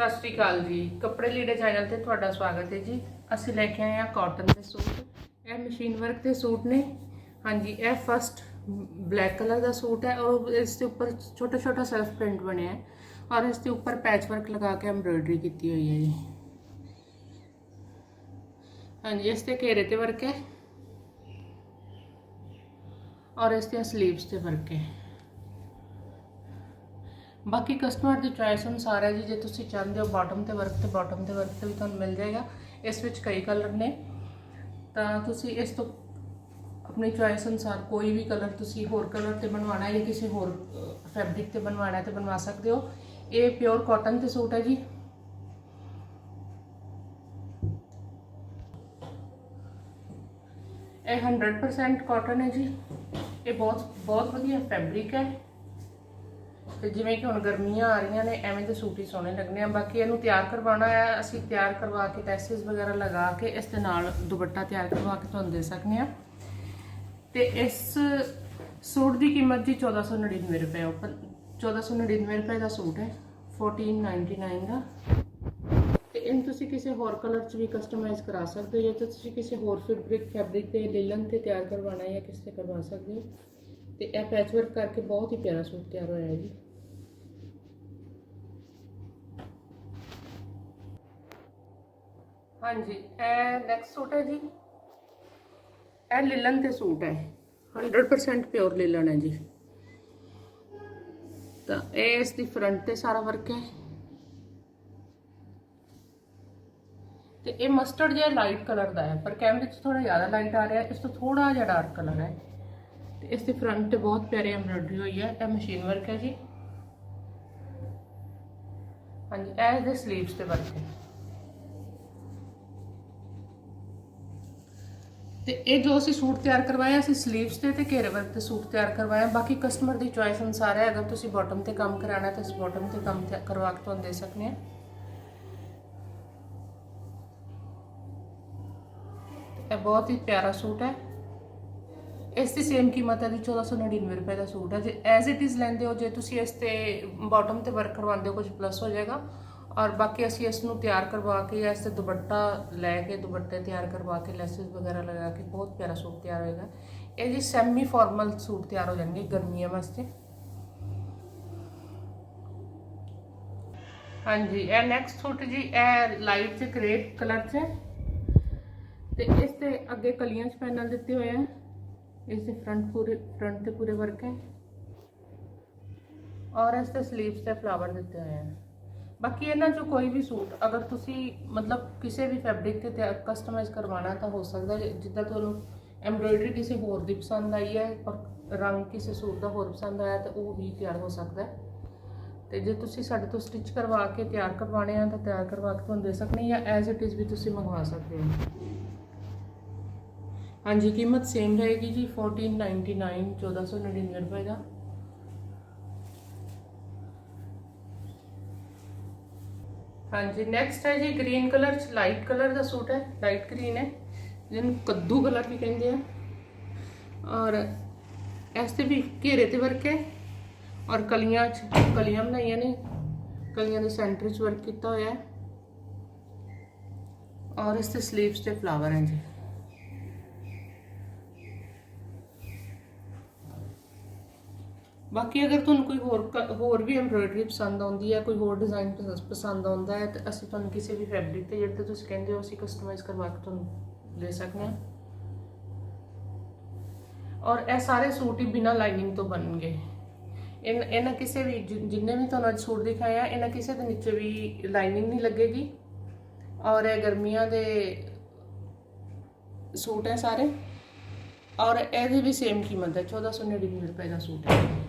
ਸਤਿ ਸ਼੍ਰੀ ਅਕਾਲ ਜੀ। ਕੱਪੜੇ ਲੀੜੇ ਚੈਨਲ ਤੇ ਤੁਹਾਡਾ ਸਵਾਗਤ ਹੈ ਜੀ। ਅਸੀਂ ਲੈ ਕੇ ਆਏ ਹਾਂ ਕਾਟਨ ਦੇ ਸੂਟ। ਇਹ ਮਸ਼ੀਨ ਵਰਕ ਦੇ ਸੂਟ ਨੇ। ਹਾਂਜੀ, ਇਹ ਫਸਟ ਬਲੈਕ ਕਲਰ ਦਾ ਸੂਟ ਹੈ। ਔਰ ਇਸ ਦੇ ਉੱਪਰ ਛੋਟਾ ਛੋਟਾ ਸੈਲਫ ਪ੍ਰਿੰਟ ਬਣਿਆ ਹੈ ਔਰ ਇਸ ਦੇ ਉੱਪਰ ਪੈਚ ਵਰਕ ਲਗਾ ਕੇ ਐਮਬ੍ਰੋਇਡਰੀ ਕੀਤੀ ਹੋਈ ਹੈ ਜੀ। ਹਾਂਜੀ, ਇਸ ਤੇ ਘੇਰੇ ਤੇ ਵਰਕ ਹੈ। ਔਰ ਇਸ ਤੇ ਸਲੀਵਸ ਤੇ ਵਰਕ ਹੈ। ਬਾਕੀ ਕਸਟਮਰ ਦੀ ਚੋਇਸ ਅਨੁਸਾਰ ਹੈ ਜੀ, ਜੇ ਤੁਸੀਂ ਚਾਹੁੰਦੇ ਹੋ ਬਾਟਮ ਤੇ ਵਰਕ ਤੇ ਬਾਟਮ ਤੇ ਵਰਕ ਤੇ ਵੀ ਤੁਹਾਨੂੰ ਮਿਲ ਜਾਏਗਾ। ਇਸ ਵਿੱਚ ਕਈ ਕਲਰ ਨੇ। ਤਾਂ ਤੁਸੀਂ ਇਸ ਤੋਂ ਆਪਣੀ ਚੋਇਸ ਅਨੁਸਾਰ ਕੋਈ ਵੀ ਕਲਰ ਤੁਸੀਂ ਹੋਰ ਕਲਰ ਤੇ ਬਣਵਾਉਣਾ ਹੈ ਜਾਂ ਕਿਸੇ ਹੋਰ ਫੈਬਰਿਕ ਤੇ ਬਣਵਾਉਣਾ ਹੈ ਤੇ ਬਣਵਾ ਸਕਦੇ ਹੋ। ਇਹ ਪਿਓਰ ਕਾਟਨ ਤੇ ਸੂਟ ਹੈ ਜੀ। ਇਹ 100% ਕਾਟਨ ਹੈ ਜੀ। ਇਹ ਬਹੁਤ ਬਹੁਤ ਵਧੀਆ ਫੈਬਰਿਕ ਹੈ। ਤੇ ਜਿਵੇਂ ਕਿ ਹੁਣ ਗਰਮੀਆਂ ਆ ਰਹੀਆਂ ਨੇ, ਐਵੇਂ ਦੇ ਸੂਟ ਹੀ ਸੋਹਣੇ ਲੱਗਣੇ ਆ। ਬਾਕੀ ਇਹਨੂੰ ਤਿਆਰ ਕਰਵਾਉਣਾ ਹੈ ਅਸੀਂ ਤਿਆਰ ਕਰਵਾ ਕੇ ਟੈਸਸ ਵਗੈਰਾ ਲਗਾ ਕੇ ਇਸ ਦੇ ਨਾਲ ਦੁਪੱਟਾ ਤਿਆਰ ਕਰਵਾ ਕੇ ਤੁਹਾਨੂੰ ਦੇ ਸਕਨੇ ਆ। ਤੇ ਇਸ ਸੂਟ ਦੀ ਕੀਮਤ ਜੀ 1499 ਰੁਪਏ ਉੱਪਰ। 1499 ਰੁਪਏ ਦਾ ਸੂਟ ਹੈ 1499 ਦਾ। ਤੇ ਇਹਨੂੰ ਤੁਸੀਂ ਕਿਸੇ ਹੋਰ ਕਲਰ 'ਚ ਵੀ ਕਸਟਮਾਈਜ਼ ਕਰਾ ਸਕਦੇ ਹੋ ਜਾਂ ਤਾਂ ਤੁਸੀਂ ਕਿਸੇ ਹੋਰ ਫੈਬਰਿਕ ਫੈਬਰਿਕ ਤੇ ਲੇਲਨ ਤੇ ਤਿਆਰ ਕਰਵਾਉਣਾ ਹੈ ਜਾਂ ਕਿਸੇ ਤੇ ਕਰਵਾ ਸਕਦੇ ਹੋ। ਤੇ ਇਹ ਪੈਚ ਵਰਕ ਕਰਕੇ ਬਹੁਤ ਹੀ ਪਿਆਰਾ ਸੂਟ ਤਿਆਰ ਹੋਇਆ ਹੈ ਜੀ। ਹਾਂਜੀ ਇਹ ਨੈਕਸਟ ਸੂਟ ਹੈ ਜੀ। ਇਹ ਲਿਲਨ ਤੇ ਸੂਟ ਹੈ। 100% ਪਿਓਰ ਲਿਲਨ ਹੈ ਜੀ। ਤਾਂ ਇਹ ਇਸ ਦੀ ਫਰੰਟ ਤੇ ਸਾਰਾ ਵਰਕ ਹੈ। ਤੇ ਇਹ ਮਸਟਰਡ ਜਿਹਾ ਲਾਈਟ ਕਲਰ ਦਾ ਹੈ ਪਰ ਕੈਮਰੇ 'ਚ ਥੋੜਾ ਜ਼ਿਆਦਾ ਲਾਈਟ ਆ ਰਿਹਾ ਇਸ ਤੋਂ ਥੋੜਾ ਜਿਹਾ ਡਾਰਕ ਕਲਰ ਹੈ। ਤੇ ਇਸ ਦੇ ਫਰੰਟ ਤੇ ਬਹੁਤ ਪਿਆਰੀ ਐਮਬ੍ਰੋਇਡਰੀ ਹੋਈ ਹੈ ਇਹ ਮਸ਼ੀਨ ਵਰਕ ਹੈ ਜੀ। ਹਾਂਜੀ ਇਹ ਇਹਦੇ ਸਲੀਵਸ ਤੇ ਵਰਕ ਹੈ। ਤੇ ਇਹ ਜੋ ਅਸੀਂ ਸੂਟ ਤਿਆਰ ਕਰਵਾਇਆ ਅਸੀਂ ਸਲੀਵਸ ਤੇ ਤੇ ਘੇਰੇ ਵਰਕ ਤੇ ਸੂਟ ਤਿਆਰ ਕਰਵਾਇਆ ਬਾਕੀ ਕਸਟਮਰ ਦੀ ਚੋਇਸ ਅਨੁਸਾਰ ਹੈ, ਅਗਰ ਤੁਸੀਂ ਬਾਟਮ ਤੇ ਕੰਮ ਕਰਾਣਾ ਤਾਂ ਅਸੀਂ ਬਾਟਮ ਤੇ ਕੰਮ ਕਰਵਾ ਕੇ ਤੁਹਾਨੂੰ ਦੇ ਸਕਦੇ ਹਾਂ। ਇਹ ਬਹੁਤ ਹੀ ਪਿਆਰਾ ਸੂਟ ਹੈ। ਇਸ ਦੀ ਸੇਮ ਕੀਮਤ ਹੈ ਜੀ 1499 ਰੁਪਏ ਦਾ ਸੂਟ ਹੈ। ਜੇ ਐਜ਼ ਇਟ ਇਜ਼ ਲੈਂਦੇ ਹੋ, ਜੇ ਤੁਸੀਂ ਇਸ ਤੇ ਬਾਟਮ ਤੇ ਵਰਕ ਕਰਵਾਉਂਦੇ ਹੋ, ਕੁਝ ਪਲੱਸ ਹੋ ਜਾਏਗਾ। ਔਰ ਬਾਕੀ ਅਸੀਂ ਇਸ ਨੂੰ ਤਿਆਰ ਕਰਵਾ ਕੇ ਇਸ ਤੇ ਦੁਪੱਟਾ ਲੈ ਕੇ ਦੁਪੱਟੇ ਤਿਆਰ ਕਰਵਾ ਕੇ ਲੈਸਸ ਵਗੈਰਾ ਲਗਾ ਕੇ ਬਹੁਤ ਪਿਆਰਾ ਸੂਟ ਤਿਆਰ ਹੋਏਗਾ। ਇਹ ਜੀ ਸੈਮੀ ਫਾਰਮਲ ਸੂਟ ਤਿਆਰ ਹੋ ਜਾਣਗੇ ਗਰਮੀਆਂ ਵਾਸਤੇ। ਹਾਂਜੀ, ਇਹ ਨੈਕਸਟ ਸੂਟ ਜੀ, ਇਹ ਲਾਈਟ ਤੇ ਕ੍ਰੇਪ ਕਲਰ 'ਚ ਹੈ। ਤੇ ਇਸ ਤੇ ਅੱਗੇ ਕਲੀਆਂ 'ਚ ਪੈਨਲ ਦਿੱਤੇ ਹੋਏ ਆ। ਇਸ ਦੇ ਫਰੰਟ ਪੂਰੇ ਫਰੰਟ ਤੇ ਪੂਰੇ ਵਰਕ ਹੈ। ਔਰ ਇਸ ਤੇ ਸਲੀਵਸ ਤੇ ਫਲਾਵਰ ਦਿੱਤੇ ਹੋਏ ਆ। ਬਾਕੀ ਇਹਨਾਂ ਚੋਂ ਕੋਈ ਵੀ ਸੂਟ, ਅਗਰ ਤੁਸੀਂ ਮਤਲਬ ਕਿਸੇ ਵੀ ਫੈਬਰਿਕ ਤੇ ਕਸਟਮਾਈਜ਼ ਕਰਵਾਉਣਾ ਤਾਂ ਹੋ ਸਕਦਾ ਜਿੱਦਾਂ ਤੁਹਾਨੂੰ ਐਮਬ੍ਰੋਇਡਰੀ ਕਿਸੇ ਹੋਰ ਦੀ ਪਸੰਦ ਆਈ ਹੈ, ਪਰ ਰੰਗ ਕਿਸੇ ਸੂਟ ਦਾ ਹੋਰ ਪਸੰਦ ਆਇਆ ਤਾਂ ਉਹ ਵੀ ਤਿਆਰ ਹੋ ਸਕਦਾ ਹੈ। ਤੇ ਜੇ ਤੁਸੀਂ ਸਾਡੇ ਤੋਂ ਸਟਿਚ ਕਰਵਾ ਕੇ ਤਿਆਰ ਕਰਵਾਉਣੇ ਆ ਤਾਂ ਤਿਆਰ ਕਰਵਾ ਕੇ ਤੁਹਾਨੂੰ ਦੇ ਸਕਦੇ ਜਾਂ ਐਜ਼ ਇਟ ਇਜ਼ ਵੀ ਤੁਸੀਂ ਮੰਗਵਾ ਸਕਦੇ ਹੋ। ਹਾਂਜੀ, ਕੀਮਤ ਸੇਮ ਰਹੇਗੀ ਜੀ 1499 1499 ਰੁਪਏ ਦਾ। ਹਾਂਜੀ ਨੈਕਸਟ ਹੈ ਜੀ ਗ੍ਰੀਨ ਕਲਰ ਚ ਲਾਈਟ ਕਲਰ ਦਾ ਸੂਟ ਹੈ ਲਾਈਟ ਗ੍ਰੀਨ ਹੈ। ਜਿਹਨੂੰ ਕੱਦੂ ਕਲਰ ਵੀ ਕਹਿੰਦੇ ਆ। ਔਰ ਇਸ ਤੇ ਵੀ ਘੇਰੇ ਤੇ ਵਰਕ ਹੈ। ਔਰ ਕਲੀਆਂ ਚ ਕਲੀਆਂ ਬਣਾਈਆਂ ਨੇ। ਕਲੀਆਂ ਦੇ ਸੈਂਟਰ ਚ ਵਰਕ ਕੀਤਾ ਹੋਇਆ ਹੈ। ਔਰ ਇਸ ਤੇ ਸਲੀਵਸ ਤੇ ਫਲਾਵਰ ਹੈ ਜੀ। ਬਾਕੀ ਅਗਰ ਤੁਹਾਨੂੰ ਕੋਈ ਹੋਰ ਕ- ਹੋਰ ਵੀ ਐਮਬ੍ਰੋਇਡਰੀ ਪਸੰਦ ਆਉਂਦੀ ਹੈ, ਕੋਈ ਹੋਰ ਡਿਜ਼ਾਈਨ ਪਸੰਦ ਆਉਂਦਾ ਹੈ, ਤਾਂ ਅਸੀਂ ਤੁਹਾਨੂੰ ਕਿਸੇ ਵੀ ਫੈਬਰਿਕ ਤੇ ਜਿਹੜੇ ਤੇ ਤੁਸੀਂ ਕਹਿੰਦੇ ਹੋ, ਅਸੀਂ ਕਸਟਮਾਈਜ਼ ਕਰਵਾ ਕੇ ਤੁਹਾਨੂੰ ਦੇ ਸਕਦੇ ਹਾਂ। ਔਰ ਇਹ ਸਾਰੇ ਸੂਟ ਹੀ ਬਿਨਾਂ ਲਾਈਨਿੰਗ ਤੋਂ ਬਣਨਗੇ। ਇਨ ਇਹਨਾਂ ਕਿਸੇ ਵੀ ਜਿ- ਜਿੰਨੇ ਵੀ ਤੁਹਾਨੂੰ ਅੱਜ ਸੂਟ ਦਿਖਾਏ ਆ ਇਹਨਾਂ ਕਿਸੇ ਦੇ ਨੀਚੇ ਵੀ ਲਾਈਨਿੰਗ ਨਹੀਂ ਲੱਗੇਗੀ। ਔਰ ਇਹ ਗਰਮੀਆਂ ਦੇ ਸੂਟ ਹੈ ਸਾਰੇ। ਔਰ ਇਹਦੀ ਵੀ ਸੇਮ ਕੀਮਤ ਹੈ 1499 ਰੁਪਏ ਦਾ ਸੂਟ ਹੈ।